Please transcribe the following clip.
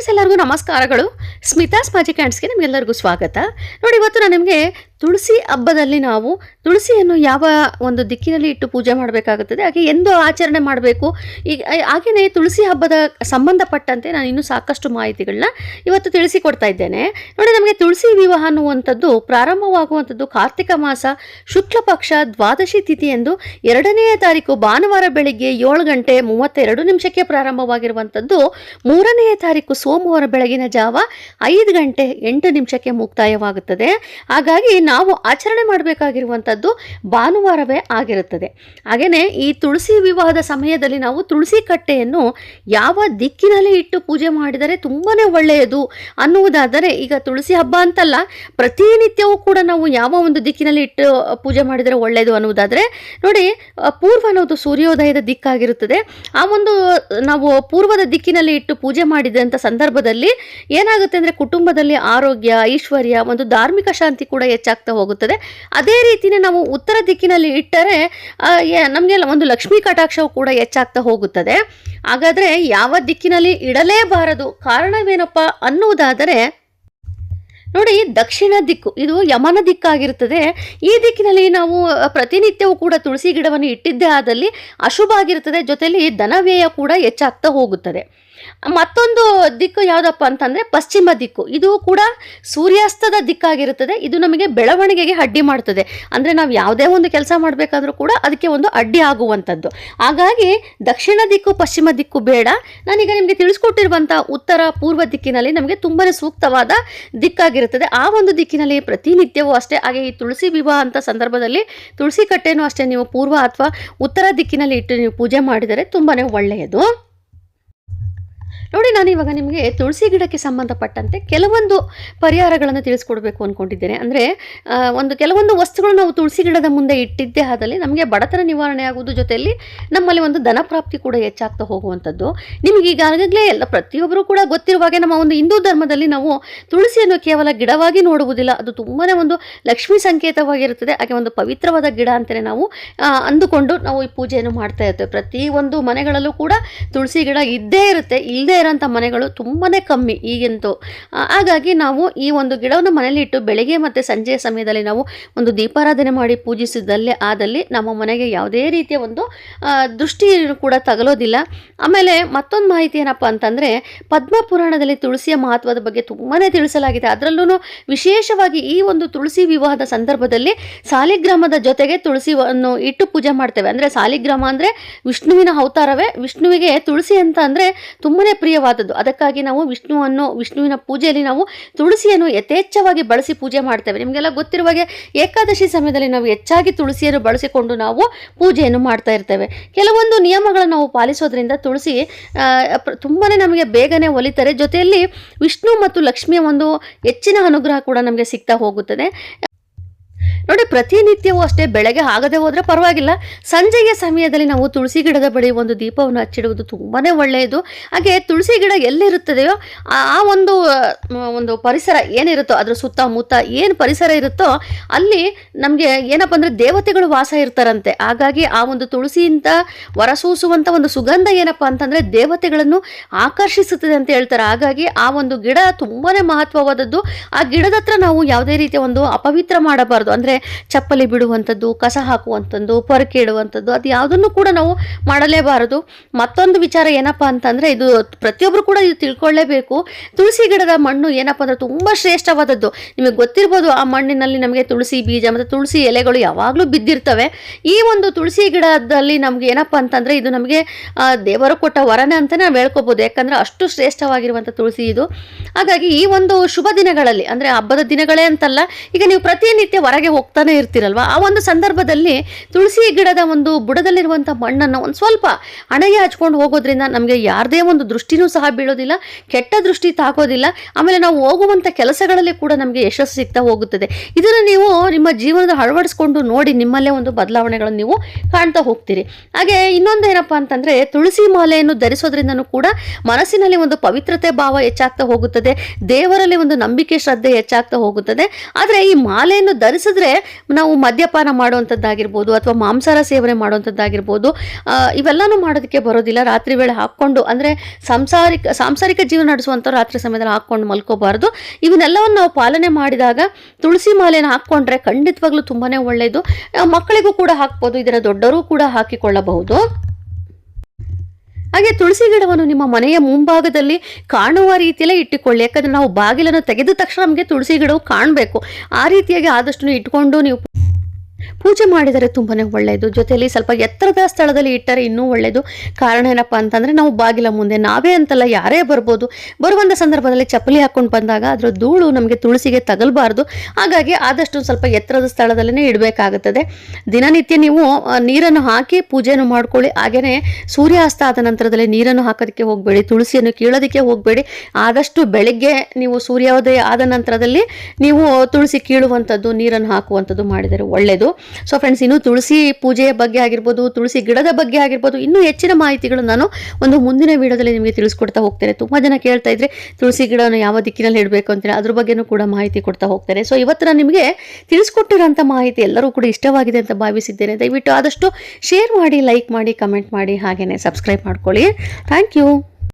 Friends ಎಲ್ಲರಿಗೂ ನಮಸ್ಕಾರಗಳು. Smitha's magic ಹ್ಯಾಂಡ್ಸ್ಗೆ ನಿಮಗೆಲ್ಲರಿಗೂ ಸ್ವಾಗತ. ನೋಡಿ ಇವತ್ತು ನಾನು ನಿಮಗೆ ತುಳಸಿ ಹಬ್ಬದಲ್ಲಿ ನಾವು ತುಳಸಿಯನ್ನು ಯಾವ ಒಂದು ದಿಕ್ಕಿನಲ್ಲಿ ಇಟ್ಟು ಪೂಜೆ ಮಾಡಬೇಕಾಗುತ್ತದೆ, ಹಾಗೆ ಎಂದು ಆಚರಣೆ ಮಾಡಬೇಕು. ಈಗ ಹಾಗೆಯೇ ತುಳಸಿ ಹಬ್ಬದ ಸಂಬಂಧಪಟ್ಟಂತೆ ನಾನು ಇನ್ನೂ ಸಾಕಷ್ಟು ಮಾಹಿತಿಗಳನ್ನ ಇವತ್ತು ತಿಳಿಸಿಕೊಡ್ತಾ ಇದ್ದೇನೆ. ನೋಡಿ, ನಮಗೆ ತುಳಸಿ ವಿವಾಹ ಅನ್ನುವಂಥದ್ದು ಪ್ರಾರಂಭವಾಗುವಂಥದ್ದು ಕಾರ್ತಿಕ ಮಾಸ ಶುಕ್ಲ ಪಕ್ಷ ದ್ವಾದಶಿ ತಿಥಿ ಎಂದು ಎರಡನೆಯ ತಾರೀಕು ಭಾನುವಾರ ಬೆಳಿಗ್ಗೆ ಏಳು ಗಂಟೆ ಮೂವತ್ತೆರಡು ನಿಮಿಷಕ್ಕೆ ಪ್ರಾರಂಭವಾಗಿರುವಂಥದ್ದು ಮೂರನೆಯ ತಾರೀಕು ಸೋಮವಾರ ಬೆಳಗಿನ ಜಾವ ಐದು ಗಂಟೆ ಎಂಟು ನಿಮಿಷಕ್ಕೆ ಮುಕ್ತಾಯವಾಗುತ್ತದೆ. ಹಾಗಾಗಿ ನಾವು ಆಚರಣೆ ಮಾಡಬೇಕಾಗಿರುವಂಥದ್ದು ಭಾನುವಾರವೇ ಆಗಿರುತ್ತದೆ. ಹಾಗೆಯೇ ಈ ತುಳಸಿ ವಿವಾಹದ ಸಮಯದಲ್ಲಿ ನಾವು ತುಳಸಿ ಕಟ್ಟೆಯನ್ನು ಯಾವ ದಿಕ್ಕಿನಲ್ಲಿ ಇಟ್ಟು ಪೂಜೆ ಮಾಡಿದರೆ ತುಂಬಾ ಒಳ್ಳೆಯದು ಅನ್ನುವುದಾದರೆ ಈಗ ತುಳಸಿ ಹಬ್ಬ ಅಂತಲ್ಲ, ಪ್ರತಿನಿತ್ಯವೂ ಕೂಡ ನಾವು ಯಾವ ಒಂದು ದಿಕ್ಕಿನಲ್ಲಿ ಇಟ್ಟು ಪೂಜೆ ಮಾಡಿದರೆ ಒಳ್ಳೆಯದು ಅನ್ನುವುದಾದರೆ, ನೋಡಿ ಪೂರ್ವ ಅನ್ನೋದು ಸೂರ್ಯೋದಯದ ದಿಕ್ಕಾಗಿರುತ್ತದೆ. ಆ ಒಂದು ನಾವು ಪೂರ್ವದ ದಿಕ್ಕಿನಲ್ಲಿ ಇಟ್ಟು ಪೂಜೆ ಮಾಡಿದಂಥ ಸಂದರ್ಭದಲ್ಲಿ ಏನಾಗುತ್ತೆ ಅಂದರೆ ಕುಟುಂಬದಲ್ಲಿ ಆರೋಗ್ಯ, ಐಶ್ವರ್ಯ, ಒಂದು ಧಾರ್ಮಿಕ ಶಾಂತಿ ಕೂಡ ಹೆಚ್ಚಾಗ್ತಾ ಹೋಗುತ್ತದೆ. ಅದೇ ರೀತಿಯೇ ನಾವು ಉತ್ತರ ದಿಕ್ಕಿನಲ್ಲಿ ಇಟ್ಟರೆ ನಮಗೆ ಒಂದು ಲಕ್ಷ್ಮೀ ಕಟಾಕ್ಷವು ಕೂಡ ಹೆಚ್ಚಾಗ್ತಾ ಹೋಗುತ್ತದೆ. ಹಾಗಾದರೆ ಯಾವ ದಿಕ್ಕಿನಲ್ಲಿ ಇಡಲೇಬಾರದು? ಕಾರಣವೇನಪ್ಪ ಅನ್ನುವುದಾದರೆ, ನೋಡಿ ದಕ್ಷಿಣ ದಿಕ್ಕು, ಇದು ಯಮನ ದಿಕ್ಕಾಗಿರುತ್ತದೆ. ಈ ದಿಕ್ಕಿನಲ್ಲಿ ನಾವು ಪ್ರತಿನಿತ್ಯವೂ ಕೂಡ ತುಳಸಿ ಗಿಡವನ್ನು ಇಟ್ಟಿದ್ದೇ ಆದಲ್ಲಿ ಅಶುಭ ಆಗಿರುತ್ತದೆ. ಜೊತೆಯಲ್ಲಿ ಧನವ್ಯಯ ಕೂಡ ಹೆಚ್ಚಾಗ್ತಾ ಹೋಗುತ್ತದೆ. ಮತ್ತೊಂದು ದಿಕ್ಕು ಯಾವುದಪ್ಪ ಅಂತಂದರೆ ಪಶ್ಚಿಮ ದಿಕ್ಕು. ಇದು ಕೂಡ ಸೂರ್ಯಾಸ್ತದ ದಿಕ್ಕಾಗಿರುತ್ತದೆ. ಇದು ನಮಗೆ ಬೆಳವಣಿಗೆಗೆ ಅಡ್ಡಿ ಮಾಡ್ತದೆ. ಅಂದರೆ ನಾವು ಯಾವುದೇ ಒಂದು ಕೆಲಸ ಮಾಡಬೇಕಾದ್ರೂ ಕೂಡ ಅದಕ್ಕೆ ಒಂದು ಅಡ್ಡಿ ಆಗುವಂಥದ್ದು. ಹಾಗಾಗಿ ದಕ್ಷಿಣ ದಿಕ್ಕು, ಪಶ್ಚಿಮ ದಿಕ್ಕು ಬೇಡ. ನಾನೀಗ ನಿಮಗೆ ತಿಳಿಸ್ಕೊಟ್ಟಿರುವಂಥ ಉತ್ತರ, ಪೂರ್ವ ದಿಕ್ಕಿನಲ್ಲಿ ನಮಗೆ ತುಂಬಾ ಸೂಕ್ತವಾದ ದಿಕ್ಕಾಗಿರುತ್ತದೆ. ಆ ಒಂದು ದಿಕ್ಕಿನಲ್ಲಿ ಪ್ರತಿನಿತ್ಯವೂ ಅಷ್ಟೇ, ಹಾಗೆ ಈ ತುಳಸಿ ವಿವಾಹ ಅಂತ ಸಂದರ್ಭದಲ್ಲಿ ತುಳಸಿ ಕಟ್ಟೆನೂ ಅಷ್ಟೇ ನೀವು ಪೂರ್ವ ಅಥವಾ ಉತ್ತರ ದಿಕ್ಕಿನಲ್ಲಿ ಇಟ್ಟು ನೀವು ಪೂಜೆ ಮಾಡಿದರೆ ತುಂಬಾ ಒಳ್ಳೆಯದು. ನೋಡಿ, ನಾನು ಇವಾಗ ನಿಮಗೆ ತುಳಸಿ ಗಿಡಕ್ಕೆ ಸಂಬಂಧಪಟ್ಟಂತೆ ಕೆಲವೊಂದು ಪರಿಹಾರಗಳನ್ನು ತಿಳಿಸ್ಕೊಡ್ಬೇಕು ಅಂದ್ಕೊಂಡಿದ್ದೇನೆ ಅಂದರೆ ಒಂದು ಕೆಲವೊಂದು ವಸ್ತುಗಳು ನಾವು ತುಳಸಿ ಗಿಡದ ಮುಂದೆ ಇಟ್ಟಿದ್ದೇ ಆದಲ್ಲಿ ನಮಗೆ ಬಡತನ ನಿವಾರಣೆ ಆಗುವುದು ಜೊತೆಯಲ್ಲಿ ನಮ್ಮಲ್ಲಿ ಒಂದು ಧನ ಪ್ರಾಪ್ತಿ ಕೂಡ ಹೆಚ್ಚಾಗ್ತಾ ಹೋಗುವಂಥದ್ದು. ನಿಮಗೆ ಈಗಾಗಲೇ ಎಲ್ಲ ಪ್ರತಿಯೊಬ್ಬರೂ ಕೂಡ ಗೊತ್ತಿರುವ ಹಾಗೆ ನಮ್ಮ ಒಂದು ಹಿಂದೂ ಧರ್ಮದಲ್ಲಿ ನಾವು ತುಳಸಿಯನ್ನು ಕೇವಲ ಗಿಡವಾಗಿ ನೋಡುವುದಿಲ್ಲ. ಅದು ತುಂಬಾ ಒಂದು ಲಕ್ಷ್ಮಿ ಸಂಕೇತವಾಗಿರುತ್ತದೆ. ಹಾಗೆ ಒಂದು ಪವಿತ್ರವಾದ ಗಿಡ ಅಂತಲೇ ನಾವು ಅಂದುಕೊಂಡು ನಾವು ಈ ಪೂಜೆಯನ್ನು ಮಾಡ್ತಾ ಇರ್ತೇವೆ. ಪ್ರತಿ ಒಂದು ಮನೆಗಳಲ್ಲೂ ಕೂಡ ತುಳಸಿ ಗಿಡ ಇದ್ದೇ ಇರುತ್ತೆ ಇಲ್ಲದೇ ಇರೋಂಥ ಮನೆಗಳು ತುಂಬಾ ಕಮ್ಮಿ ಈಗಂತೂ. ಹಾಗಾಗಿ ನಾವು ಈ ಒಂದು ಗಿಡವನ್ನು ಮನೆಯಲ್ಲಿ ಇಟ್ಟು ಬೆಳಗ್ಗೆ ಮತ್ತು ಸಂಜೆಯ ಸಮಯದಲ್ಲಿ ನಾವು ಒಂದು ದೀಪಾರಾಧನೆ ಮಾಡಿ ಪೂಜಿಸಿದ್ದಲ್ಲೇ ಆದಲ್ಲಿ ನಮ್ಮ ಮನೆಗೆ ಯಾವುದೇ ರೀತಿಯ ಒಂದು ದೃಷ್ಟಿ ಕೂಡ ತಗಲೋದಿಲ್ಲ. ಆಮೇಲೆ ಮತ್ತೊಂದು ಮಾಹಿತಿ ಏನಪ್ಪ ಅಂತಂದರೆ ಪದ್ಮ ಪುರಾಣದಲ್ಲಿ ತುಳಸಿಯ ಮಹತ್ವದ ಬಗ್ಗೆ ತುಂಬಾ ತಿಳಿಸಲಾಗಿದೆ. ಅದರಲ್ಲೂ ವಿಶೇಷವಾಗಿ ಈ ಒಂದು ತುಳಸಿ ವಿವಾಹದ ಸಂದರ್ಭದಲ್ಲಿ ಸಾಲಿಗ್ರಾಮದ ಜೊತೆಗೆ ತುಳಸಿಯನ್ನು ಇಟ್ಟು ಪೂಜೆ ಮಾಡ್ತೇವೆ. ಅಂದರೆ ಸಾಲಿಗ್ರಾಮ ಅಂದರೆ ವಿಷ್ಣುವಿನ ಅವತಾರವೇ. ವಿಷ್ಣುವಿಗೆ ತುಳಸಿ ಅಂತ ಅಂದರೆ ತುಂಬನೇ ಪ್ರಿಯವಾದದ್ದು ಅದಕ್ಕಾಗಿ ನಾವು ವಿಷ್ಣುವನ್ನು, ವಿಷ್ಣುವಿನ ಪೂಜೆಯಲ್ಲಿ ನಾವು ತುಳಸಿಯನ್ನು ಯಥೇಚ್ಛವಾಗಿ ಬಳಸಿ ಪೂಜೆ ಮಾಡ್ತೇವೆ. ನಿಮಗೆಲ್ಲ ಗೊತ್ತಿರುವ ಹಾಗೆ ಏಕಾದಶಿ ಸಮಯದಲ್ಲಿ ನಾವು ಹೆಚ್ಚಾಗಿ ತುಳಸಿಯನ್ನು ಬಳಸಿಕೊಂಡು ನಾವು ಪೂಜೆಯನ್ನು ಮಾಡ್ತಾ ಇರ್ತೇವೆ. ಕೆಲವೊಂದು ನಿಯಮಗಳನ್ನು ನಾವು ಪಾಲಿಸೋದ್ರಿಂದ ತುಳಸಿ ತುಂಬಾ ನಮಗೆ ಬೇಗನೆ ಒಲಿತಾರೆ. ಜೊತೆಯಲ್ಲಿ ವಿಷ್ಣು ಮತ್ತು ಲಕ್ಷ್ಮಿಯ ಒಂದು ಹೆಚ್ಚಿನ ಅನುಗ್ರಹ ಕೂಡ ನಮಗೆ ಸಿಗ್ತಾ ಹೋಗುತ್ತದೆ. ನೋಡಿ, ಪ್ರತಿನಿತ್ಯವೂ ಅಷ್ಟೇ ಬೆಳಗ್ಗೆ ಆಗದೆ ಹೋದರೆ ಪರವಾಗಿಲ್ಲ. ಸಂಜೆಯ ಸಮಯದಲ್ಲಿ ನಾವು ತುಳಸಿ ಗಿಡದ ಬಳಿ ಒಂದು ದೀಪವನ್ನು ಹಚ್ಚಿಡುವುದು ತುಂಬಾ ಒಳ್ಳೆಯದು. ಹಾಗೆ ತುಳಸಿ ಗಿಡ ಎಲ್ಲಿರುತ್ತದೆಯೋ, ಆ ಒಂದು ಒಂದು ಪರಿಸರ ಏನಿರುತ್ತೋ, ಅದ್ರ ಸುತ್ತಮುತ್ತ ಏನು ಪರಿಸರ ಇರುತ್ತೋ, ಅಲ್ಲಿ ನಮಗೆ ಏನಪ್ಪ ಅಂದರೆ ದೇವತೆಗಳು ವಾಸ ಇರ್ತಾರಂತೆ. ಹಾಗಾಗಿ ಆ ಒಂದು ತುಳಸಿಯಿಂದ ಹೊರಸೂಸುವಂಥ ಒಂದು ಸುಗಂಧ ಏನಪ್ಪ ಅಂತಂದರೆ ದೇವತೆಗಳನ್ನು ಆಕರ್ಷಿಸುತ್ತದೆ ಅಂತ ಹೇಳ್ತಾರೆ. ಹಾಗಾಗಿ ಆ ಒಂದು ಗಿಡ ತುಂಬಾ ಮಹತ್ವವಾದದ್ದು. ಆ ಗಿಡದ ಹತ್ರ ನಾವು ಯಾವುದೇ ರೀತಿಯ ಒಂದು ಅಪವಿತ್ರ ಮಾಡಬಾರ್ದು. ಅಂದರೆ ಚಪ್ಪಲಿ ಬಿಡುವಂಥದ್ದು, ಕಸ ಹಾಕುವಂಥದ್ದು, ಪೊರಕೆ ಇಡುವಂಥದ್ದು, ಅದು ಯಾವುದನ್ನು ಕೂಡ ನಾವು ಮಾಡಲೇಬಾರದು. ಮತ್ತೊಂದು ವಿಚಾರ ಏನಪ್ಪ ಅಂತಂದರೆ, ಇದು ಪ್ರತಿಯೊಬ್ಬರು ಕೂಡ ಇದು ತಿಳ್ಕೊಳ್ಳೇಬೇಕು. ತುಳಸಿ ಗಿಡದ ಮಣ್ಣು ಏನಪ್ಪ ಅಂದರೆ ತುಂಬ ಶ್ರೇಷ್ಠವಾದದ್ದು. ನಿಮಗೆ ಗೊತ್ತಿರ್ಬೋದು, ಆ ಮಣ್ಣಿನಲ್ಲಿ ನಮಗೆ ತುಳಸಿ ಬೀಜ ಮತ್ತು ತುಳಸಿ ಎಲೆಗಳು ಯಾವಾಗಲೂ ಬಿದ್ದಿರ್ತವೆ. ಈ ಒಂದು ತುಳಸಿ ಗಿಡದಲ್ಲಿ ನಮಗೆ ಏನಪ್ಪ ಅಂತಂದರೆ, ಇದು ನಮಗೆ ದೇವರು ಕೊಟ್ಟ ವರನೇ ಅಂತ ನಾವು ಹೇಳ್ಕೊಬೋದು. ಯಾಕಂದರೆ ಅಷ್ಟು ಶ್ರೇಷ್ಠವಾಗಿರುವಂಥ ತುಳಸಿ ಇದು. ಹಾಗಾಗಿ ಈ ಒಂದು ಶುಭ ದಿನಗಳಲ್ಲಿ, ಅಂದರೆ ಹಬ್ಬದ ದಿನಗಳೇ ಅಂತಲ್ಲ, ಈಗ ನೀವು ಪ್ರತಿನಿತ್ಯ ಹೊರಗೆ ಹೋಗ್ತಾನೆ ಇರ್ತೀರಲ್ವ? ಆ ಒಂದು ಸಂದರ್ಭದಲ್ಲಿ ತುಳಸಿ ಗಿಡದ ಒಂದು ಬುಡದಲ್ಲಿರುವಂಥ ಮಣ್ಣನ್ನು ಒಂದು ಸ್ವಲ್ಪ ಹಣೆಗೆ ಹಚ್ಕೊಂಡು ಹೋಗೋದ್ರಿಂದ ನಮಗೆ ಯಾರದೇ ಒಂದು ದೃಷ್ಟಿನೂ ಸಹ ಬೀಳೋದಿಲ್ಲ, ಕೆಟ್ಟ ದೃಷ್ಟಿ ತಾಕೋದಿಲ್ಲ. ಆಮೇಲೆ ನಾವು ಹೋಗುವಂಥ ಕೆಲಸಗಳಲ್ಲಿ ಕೂಡ ನಮಗೆ ಯಶಸ್ಸು ಸಿಗ್ತಾ ಹೋಗುತ್ತದೆ. ಇದನ್ನು ನೀವು ನಿಮ್ಮ ಜೀವನದ ಅಳವಡಿಸ್ಕೊಂಡು ನೋಡಿ ನಿಮ್ಮಲ್ಲೇ ಒಂದು ಬದಲಾವಣೆಗಳನ್ನು ನೀವು ಕಾಣ್ತಾ ಹೋಗ್ತೀರಿ. ಹಾಗೆ ಇನ್ನೊಂದು ಏನಪ್ಪ ಅಂತಂದರೆ ತುಳಸಿ ಮಾಲೆಯನ್ನು ಧರಿಸೋದ್ರಿಂದನೂ ಕೂಡ ಮನಸ್ಸಿನಲ್ಲಿ ಒಂದು ಪವಿತ್ರತೆ ಭಾವ ಹೆಚ್ಚಾಗ್ತಾ ಹೋಗುತ್ತದೆ, ದೇವರಲ್ಲಿ ಒಂದು ನಂಬಿಕೆ, ಶ್ರದ್ಧೆ ಹೆಚ್ಚಾಗ್ತಾ ಹೋಗುತ್ತದೆ. ಆದರೆ ಈ ಮಾಲೆಯನ್ನು ಧರಿಸಿದ್ರೆ ನಾವು ಮದ್ಯಪಾನ ಮಾಡುವಂಥದ್ದಾಗಿರ್ಬೋದು ಅಥವಾ ಮಾಂಸಾಹಾರ ಸೇವನೆ ಮಾಡುವಂಥದ್ದಾಗಿರ್ಬೋದು ಇವೆಲ್ಲನೂ ಮಾಡೋದಕ್ಕೆ ಬರೋದಿಲ್ಲ. ರಾತ್ರಿ ವೇಳೆ ಹಾಕ್ಕೊಂಡು, ಅಂದರೆ ಸಾಂಸಾರಿಕ ಸಾಂಸಾರಿಕ ಜೀವನ ನಡೆಸುವಂಥವ್ರು ರಾತ್ರಿ ಸಮಯದಲ್ಲಿ ಹಾಕ್ಕೊಂಡು ಮಲ್ಕೋಬಾರ್ದು. ಇವನ್ನೆಲ್ಲವನ್ನು ನಾವು ಪಾಲನೆ ಮಾಡಿದಾಗ ತುಳಸಿ ಮಾಲೆನ ಹಾಕ್ಕೊಂಡ್ರೆ ಖಂಡಿತವಾಗ್ಲೂ ತುಂಬಾ ಒಳ್ಳೆಯದು ಮಕ್ಕಳಿಗೂ ಕೂಡ ಹಾಕ್ಬೋದು, ಇದರ ದೊಡ್ಡವರು ಕೂಡ ಹಾಕಿಕೊಳ್ಳಬಹುದು. ಹಾಗೆ ತುಳಸಿ ಗಿಡವನ್ನು ನಿಮ್ಮ ಮನೆಯ ಮುಂಭಾಗದಲ್ಲಿ ಕಾಣುವ ರೀತಿಯಲ್ಲೇ ಇಟ್ಟುಕೊಳ್ಳಿ. ಯಾಕಂದರೆ ನಾವು ಬಾಗಿಲನ್ನು ತೆಗೆದ ತಕ್ಷಣ ನಮಗೆ ತುಳಸಿ ಗಿಡವು ಕಾಣಬೇಕು. ಆ ರೀತಿಯಾಗಿ ಆದಷ್ಟು ಇಟ್ಕೊಂಡು ನೀವು ಪೂಜೆ ಮಾಡಿದರೆ ತುಂಬಾ ಒಳ್ಳೆಯದು ಜೊತೆಯಲ್ಲಿ ಸ್ವಲ್ಪ ಎತ್ತರದ ಸ್ಥಳದಲ್ಲಿ ಇಟ್ಟರೆ ಇನ್ನೂ ಒಳ್ಳೆಯದು ಕಾರಣ ಏನಪ್ಪ ಅಂತಂದರೆ ನಾವು ಬಾಗಿಲ ಮುಂದೆ ನಾವೇ ಅಂತಲ್ಲ, ಯಾರೇ ಬರ್ಬೋದು. ಬರುವಂಥ ಸಂದರ್ಭದಲ್ಲಿ ಚಪ್ಪಲಿ ಹಾಕ್ಕೊಂಡು ಬಂದಾಗ ಅದರ ಧೂಳು ನಮಗೆ ತುಳಸಿಗೆ ತಗಲಬಾರ್ದು. ಹಾಗಾಗಿ ಆದಷ್ಟು ಸ್ವಲ್ಪ ಎತ್ತರದ ಸ್ಥಳದಲ್ಲೇ ಇಡಬೇಕಾಗುತ್ತದೆ. ದಿನನಿತ್ಯ ನೀವು ನೀರನ್ನು ಹಾಕಿ ಪೂಜೆಯನ್ನು ಮಾಡ್ಕೊಳ್ಳಿ. ಹಾಗೆಯೇ ಸೂರ್ಯಾಸ್ತ ಆದ ನಂತರದಲ್ಲಿ ನೀರನ್ನು ಹಾಕೋದಕ್ಕೆ ಹೋಗಬೇಡಿ, ತುಳಸಿಯನ್ನು ಕೀಳೋದಕ್ಕೆ ಹೋಗಬೇಡಿ. ಆದಷ್ಟು ಬೆಳಗ್ಗೆ ನೀವು ಸೂರ್ಯೋದಯ ಆದ ನಂತರದಲ್ಲಿ ನೀವು ತುಳಸಿ ಕೀಳುವಂಥದ್ದು, ನೀರನ್ನು ಹಾಕುವಂಥದ್ದು ಮಾಡಿದರೆ ಒಳ್ಳೆಯದು ಸೊ ಫ್ರೆಂಡ್ಸ್ ಇನ್ನು ತುಳಸಿ ಪೂಜೆಯ ಬಗ್ಗೆ ಆಗಿರ್ಬೋದು, ತುಳಸಿ ಗಿಡದ ಬಗ್ಗೆ ಆಗಿರ್ಬೋದು, ಇನ್ನೂ ಹೆಚ್ಚಿನ ಮಾಹಿತಿಗಳು ನಾನು ಒಂದು ಮುಂದಿನ ವಿಡಿಯೋದಲ್ಲಿ ನಿಮಗೆ ತಿಳಿಸ್ಕೊಡ್ತಾ ಹೋಗ್ತೇನೆ. ತುಂಬ ಜನ ಕೇಳ್ತಾ ಇದ್ರೆ ತುಳಸಿ ಗಿಡನ ಯಾವ ದಿಕ್ಕಿನಲ್ಲಿ ಇಡಬೇಕು ಅಂತೇಳಿ ಅದ್ರ ಬಗ್ಗೆನೂ ಕೂಡ ಮಾಹಿತಿ ಕೊಡ್ತಾ ಹೋಗ್ತೇನೆ. ಸೊ ಇವತ್ತು ನಾನು ನಿಮಗೆ ತಿಳಿಸ್ಕೊಟ್ಟಿರೋಂಥ ಮಾಹಿತಿ ಎಲ್ಲರೂ ಕೂಡ ಇಷ್ಟವಾಗಿದೆ ಅಂತ ಭಾವಿಸಿದ್ದೇನೆ. ದಯವಿಟ್ಟು ಆದಷ್ಟು ಶೇರ್ ಮಾಡಿ ಲೈಕ್ ಮಾಡಿ ಕಮೆಂಟ್ ಮಾಡಿ ಹಾಗೆಯೇ ಸಬ್ಸ್ಕ್ರೈಬ್ ಮಾಡ್ಕೊಳ್ಳಿ. Thank you